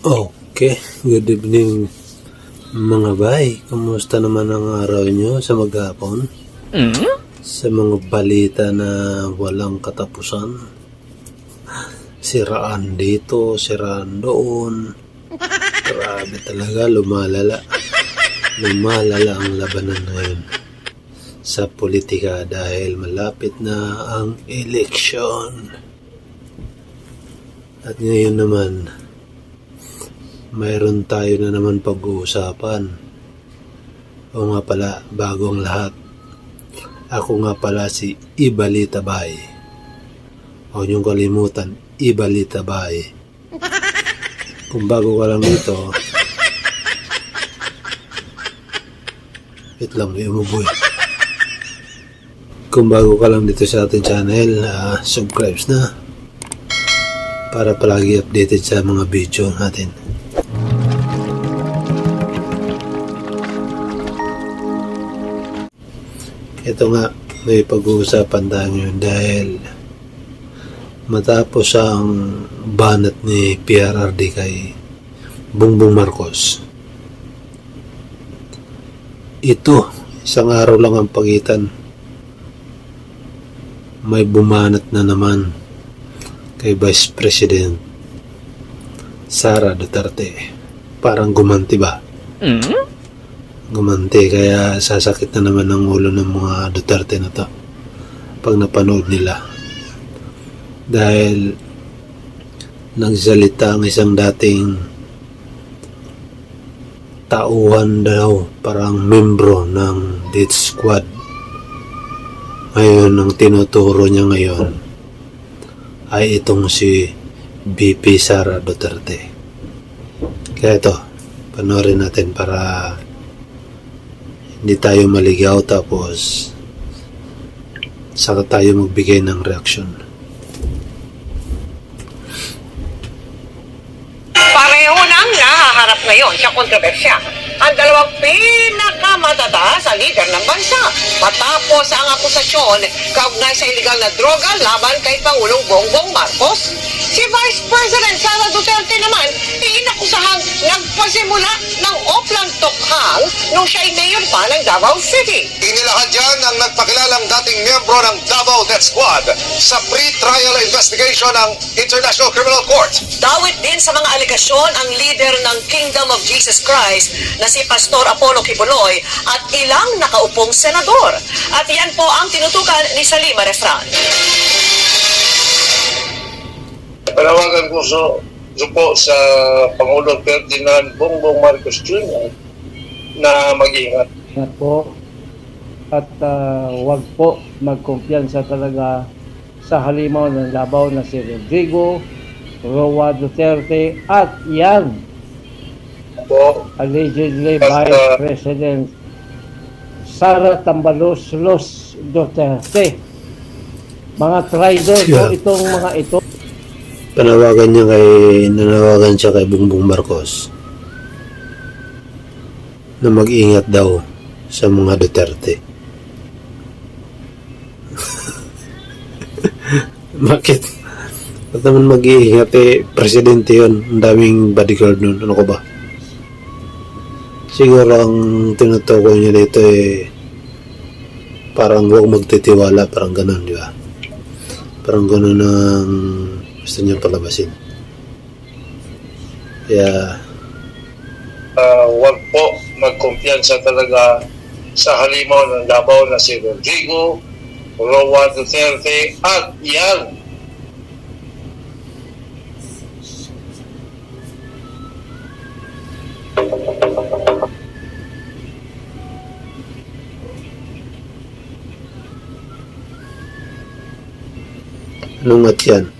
Okay, good evening mga bay. Kumusta naman ang araw nyo sa maghapon? Sa mga balita na walang katapusan? Siraan dito, siraan doon. Grabe talaga, lumalala. Lumalala ang labanan ngayon sa politika dahil malapit na ang eleksyon. At ngayon naman, mayroon tayo na naman pag-uusapan. O nga pala, bago ang lahat. Ako nga pala si Ibalita Bay. Huwag niyong kalimutan, Ibalita Bay. Kung bago ka lang dito, wait lang, may umuboy. Kung bago ka lang dito sa ating channel, ah, subscribe na para palagi updated sa mga video natin. Ito nga, may pag-uusapan tayo dahil matapos ang banat ni PRRD kay Bongbong Marcos. Ito, isang araw lang ang pagitan. May bumanat na naman kay Vice President Sara Duterte. Parang gumanti ba? Gumanti, kaya sasakit na naman ang ulo ng mga Duterte na to pag napanood nila. Dahil nagsalita ang isang dating tauhan daw, parang membro ng Death Squad. Ngayon, ang tinuturo niya ngayon ay itong si BP Sara Duterte. Kaya ito, panoorin natin para hindi tayo maligaw tapos saka tayo magbigay ng reaksyon. Pareho nang nahaharap ngayon sa kontrobersya ang dalawang pinakamatataas sa lider ng bansa matapos ang akusasyon kaugnay sa illegal na droga laban kay Pangulong Bongbong Marcos. Si Vice President Sara Duterte naman inakusahang nagpasimula ng Oplan Tokhang nung siya'y mayor pa ng Davao City. Inilahan dyan ang nagpakilalang dating miyembro ng Davao Death Squad sa pre-trial investigation ng International Criminal Court. Dawit din sa mga alegasyon ang leader ng Kingdom of Jesus Christ na si Pastor Apollo Kibuloy at ilang nakaupong senador. At yan po ang tinutukan ni Salima Refran. Panawagan ko so, so po sa Pangulong Ferdinand Bongbong Marcos Jr. na mag-ingat. Ingat po at ah, wag po magkumpiyansa talaga sa halimaw ng labaw na si Rodrigo Roa Duterte at yan Po, allegedly At, by ah, President Sara Tambalos Los Duterte. Mga traitor po Yeah. itong mga ito. Panawagan niya kay, nanawagan siya kay Bongbong Marcos na mag-ingat daw sa mga Duterte. Bakit? Ba't naman mag-iingat eh, presidente yun. Ang daming bodyguard nun. Ano ko ba? Siguro ang tinutukoy niya dito eh, parang huwag magtitiwala, parang ganun, di ba? Parang ganun ang gusto niya palabasin. Kaya, uh, wag po magkumpiyansa talaga sa halimaw ng labaw na si Rodrigo Roa Duterte at yan anong at yan?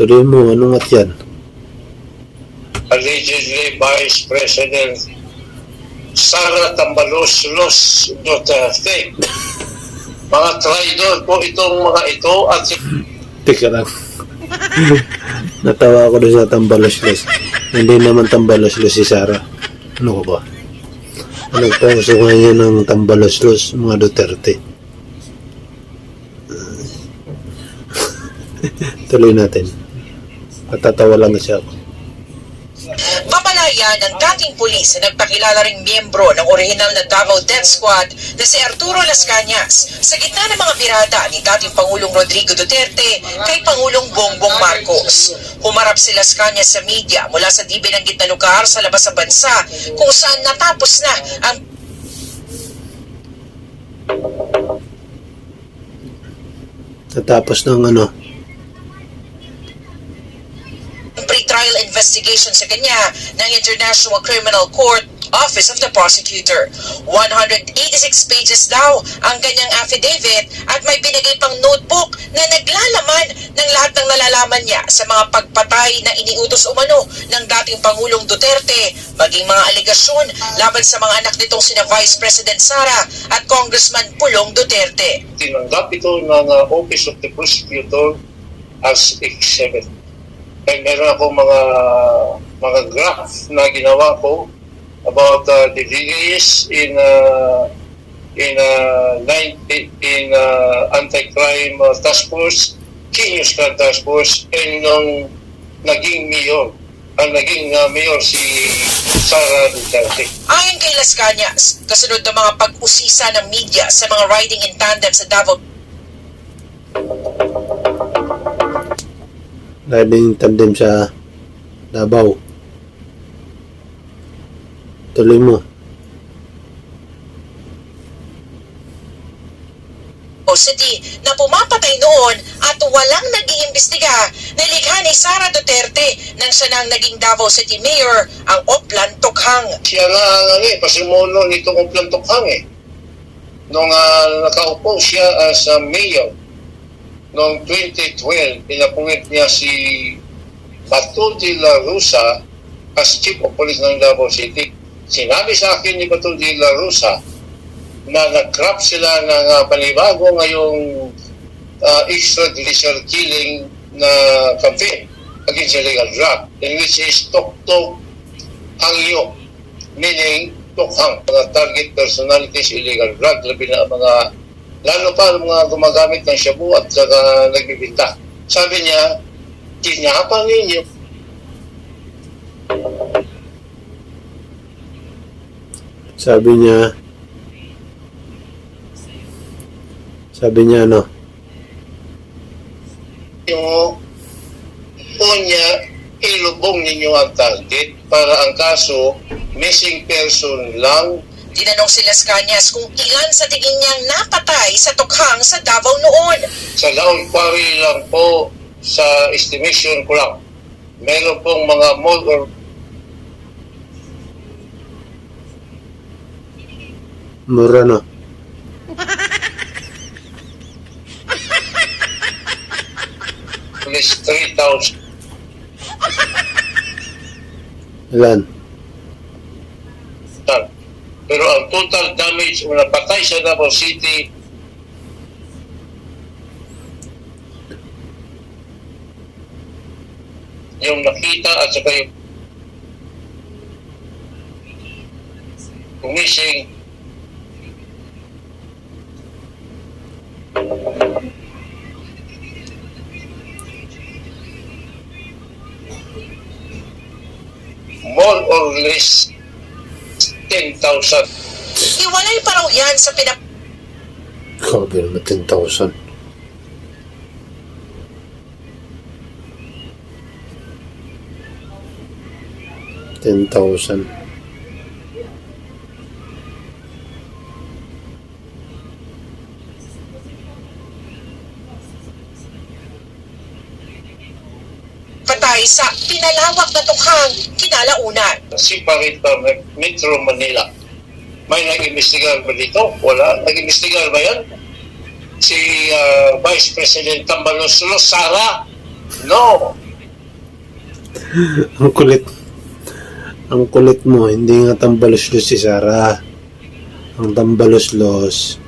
Tuloy mo, anong at yan? allegedly Vice President Sara Tambalos Los Duterte. Mga traitor po itong mga ito at si Teka lang. Natawa ako doon sa tambaloslos. Hindi naman tambaloslos si Sarah. Ano ko ba? Nagpauso niya ng tambaloslos mga Duterte. Tuloy natin. Matatawa lang siya ako. Babalaya ng dating pulis na nagpakilala ring miyembro ng orihinal na Davao Death Squad na si Arturo Las Cañas sa gitna ng mga birada ni dating Pangulong Rodrigo Duterte kay Pangulong Bongbong Marcos. Humarap si Las Cañas sa media mula sa di binanggit na lugar sa labas ng bansa kung saan natapos na ang Natapos ng ano, pre-trial investigation sa kanya ng International Criminal Court Office of the Prosecutor. 186 pages daw ang kanyang affidavit at may binigay pang notebook na naglalaman ng lahat ng nalalaman niya sa mga pagpatay na iniutos umano ng dating Pangulong Duterte, maging mga aligasyon laban sa mga anak nitong sina Vice President Sara at Congressman Pulong Duterte. tinanggap ito ng uh, Office of the Prosecutor as exhibit. Kaya meron ako mga mga graph na ginawa ko about uh, the delays in uh, in uh, 90, in uh, anti-crime uh, task force, Kinyos Crime Task Force, and nung naging mayor, ang naging uh, mayor si Sara Duterte. Ayon kay Las Cañas, kasunod ng mga pag-usisa ng media sa mga riding in tandem sa Davao riding tandem sa Davao. Tuloy mo. City na pumapatay noon at walang nag-iimbestiga na likha ni Sara Duterte nang siya nang naging Davao City Mayor ang Oplan Tokhang. siya nga ang eh, pasimuno nitong Uplantokhang eh. Nung ah, nakaupo siya as a mayor noong 2012, pinapunit niya si Bato de la Rosa as chief of police ng Davao City. Sinabi sa akin ni Bato de la Rosa na nag-crop sila ng uh, panibago ngayong uh, extrajudicial killing na campaign against illegal drug in which is Tok Tok Hangyo meaning tukhang mga target personalities illegal drug labi na mga lalo pa ang mga gumagamit ng shabu at saka nagbibinta. Sabi niya tinyapan ninyo. Sabi niya, sabi niya ano, yung unya ilubong ninyo ang target para ang kaso missing person lang Tinanong si Las Cañas kung ilan sa tingin niyang napatay sa Tokhang sa Davao noon. sa Laon Quarry lang po sa estimation ko lang meron pong mga more or mura na. less 3,000 Ilan? ton. Pero ang total damage o napatay sa Davao City. Yung nakita at saka yung missing more or less 10,000 Iwalay pa raw yan sa pinap Grabe naman 10,000. Ten thousand. patay sa pinalawak na Tokhang kinalaunan. separate from Metro Manila. May nag-investigar ba dito? Wala. Nag-investigar ba yan? Si ah, Vice President Tambalos Sara? No. Ang kulit. Ang kulit mo, hindi nga tambalos-los si Sarah. Ang tambalos-los,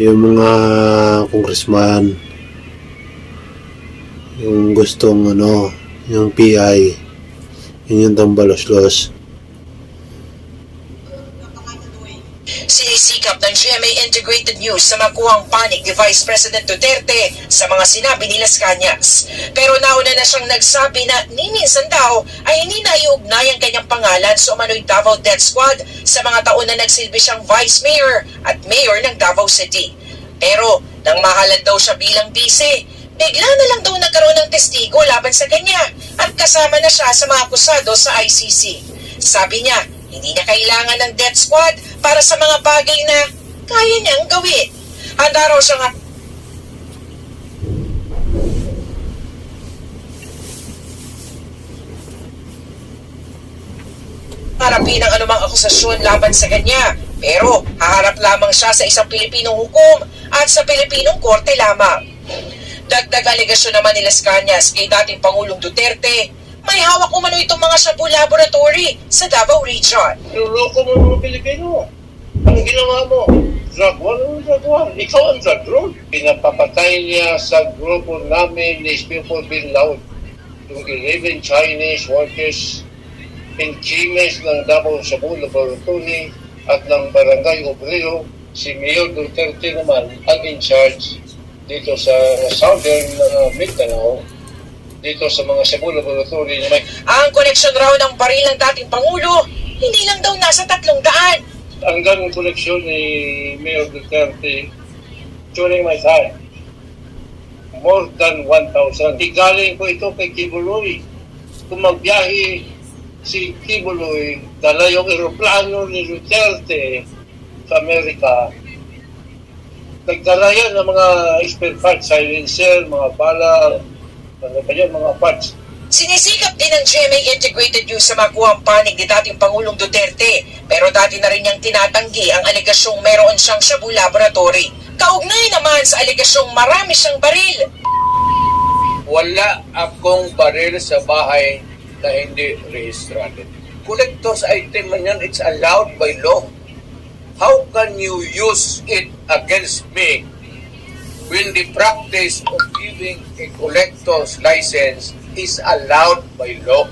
yung mga congressman, yung gustong ano, yung PI, yun yung tambalos-los. Sinisikap ng GMA Integrated News sa makuhang panig ni Vice President Duterte sa mga sinabi ni Las Cañas. Pero nauna na siyang nagsabi na ni minsan daw ay hindi naiugnay ang kanyang pangalan sa umano'y Davao Death Squad sa mga taon na nagsilbi siyang Vice Mayor at Mayor ng Davao City. Pero nang mahalad daw siya bilang bise, bigla na lang daw nagkaroon ng testigo laban sa kanya at kasama na siya sa mga akusado sa ICC. Sabi niya, hindi niya kailangan ng death squad para sa mga bagay na kaya niyang gawin. Handa raw siya nga harapin ang anumang akusasyon laban sa kanya. Pero haharap lamang siya sa isang Pilipinong hukom at sa Pilipinong korte lamang. Dagdag aligasyon naman ni Las Cañas kay dating Pangulong Duterte, may hawak umano itong mga Shabu Laboratory sa Davao Region. Niloloko mo mga Pilipino. Ang ginawa mo, drug one, ano drug one? Ikaw ang drug lord. Pinapapatay niya sa grupo namin ni People Bin Laut. Yung 11 Chinese workers in Chimes ng Davao Cebu Laboratory at ng Barangay Obrero, si Mayor Duterte naman ang in charge dito sa Southern uh, Mindanao dito sa mga Cebu Laboratory na may Ang koneksyon raw ng baril ng dating Pangulo, hindi lang daw nasa tatlong daan. ang ganong koleksyon ni Mayor Duterte during my time. More than 1,000. Igaling ko ito kay Kibuloy. Kung magbiyahe si Kibuloy, dala yung aeroplano ni Duterte sa Amerika. Nagdala yan ng mga spare parts, silencer, mga bala, ano pa yan, mga parts. Sinisikap din ng GMA Integrated News sa makuha ang panig ni dating Pangulong Duterte pero dati na rin niyang tinatanggi ang aligasyong meron siyang Shabu Laboratory. Kaugnay naman sa aligasyong marami siyang baril. wala akong baril sa bahay na hindi rehistrado. Collector's item man yan, it's allowed by law. How can you use it against me when the practice of giving a collector's license is allowed by law?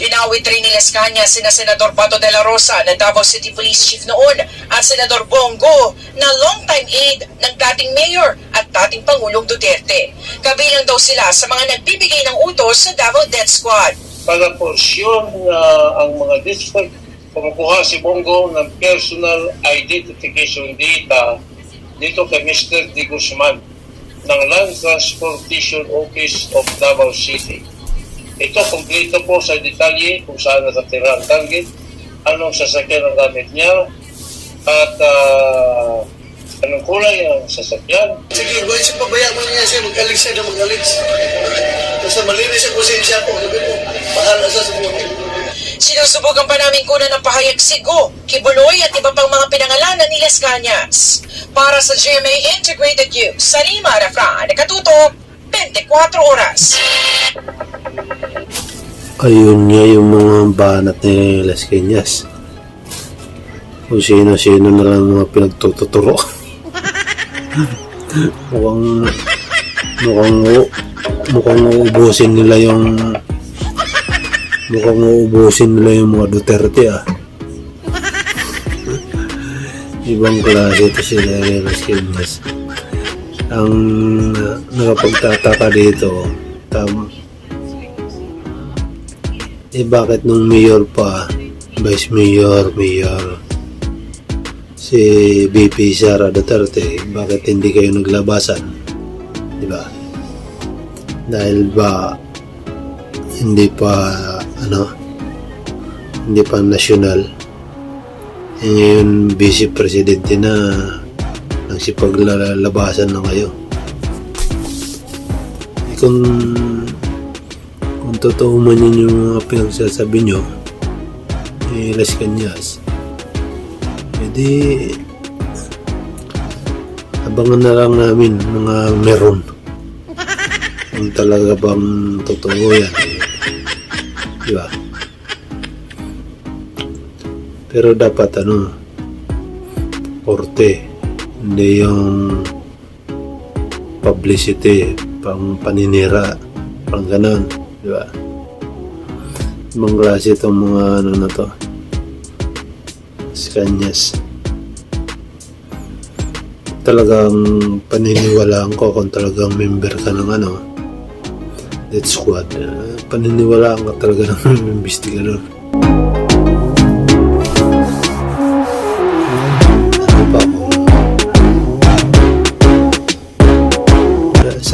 Ginawit rin ni Las Cañas sina Senador Pato de la Rosa na Davao City Police Chief noon at Senador Bongo na longtime aide ng dating mayor at dating Pangulong Duterte. Kabilang daw sila sa mga nagbibigay ng utos sa Davao Death Squad. para porsyon na ang mga district kumukuha si Bongo ng personal identification data dito kay Mr. Di Guzman ng Land Transportation Office of Davao City. Ito, kompleto po sa detalye kung saan nakatira ang target, anong sasakyan ang gamit niya, at ah, anong kulay ang sasakyan, Sige, gawin siya pabayaan mo niya siya, mag-alig siya na mag-alig. Basta malinis ang konsensya ko, sabi mo, bahala sa sa buhay. Sinusubukan pa namin kunan ng pahayag si Go, Kibuloy at iba pang mga pinangalanan ni Las Cañas. Para sa GMA Integrated News, Sarima Refran, nakatutok, 24 oras. Ayun nga yung mga banat ni Las Cañas. Kung sino-sino na lang mga pinagtututuro. mukhang mukhang mukhang uubusin nila yung mukhang uubusin nila yung mga Duterte ah. Ibang klase ito ni Las Cañas. Ang uh, nakapagtataka dito, tam, eh bakit nung mayor pa, vice mayor, mayor, si BP Sara Duterte, bakit hindi kayo naglabasan? Di ba? Dahil ba hindi pa ano hindi pa national eh, ngayon vice presidente na. Nagsipaglalabasan na kayo. Eh, kung kung totoo man yun yung mga pinagsasabi nyo eh Las Cañas. Edi abangan na lang namin mga meron. Kung talaga bang totoo yan di ba pero dapat ano korte hindi yung publicity pang paninira pang ganon di ba ibang klase itong mga ano na to Scanyas talagang paniniwalaan ko kung talagang member ka ng ano, death squad. Uh, paniniwalaan ka talaga ng investigador.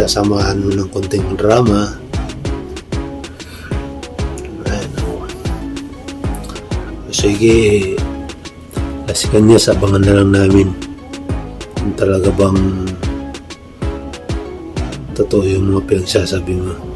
Sasamahan mo ng konting drama. Ayan. Sige, kasi kanya sabangan na lang namin kung talaga bang totoo yung mga pinagsasabi mo.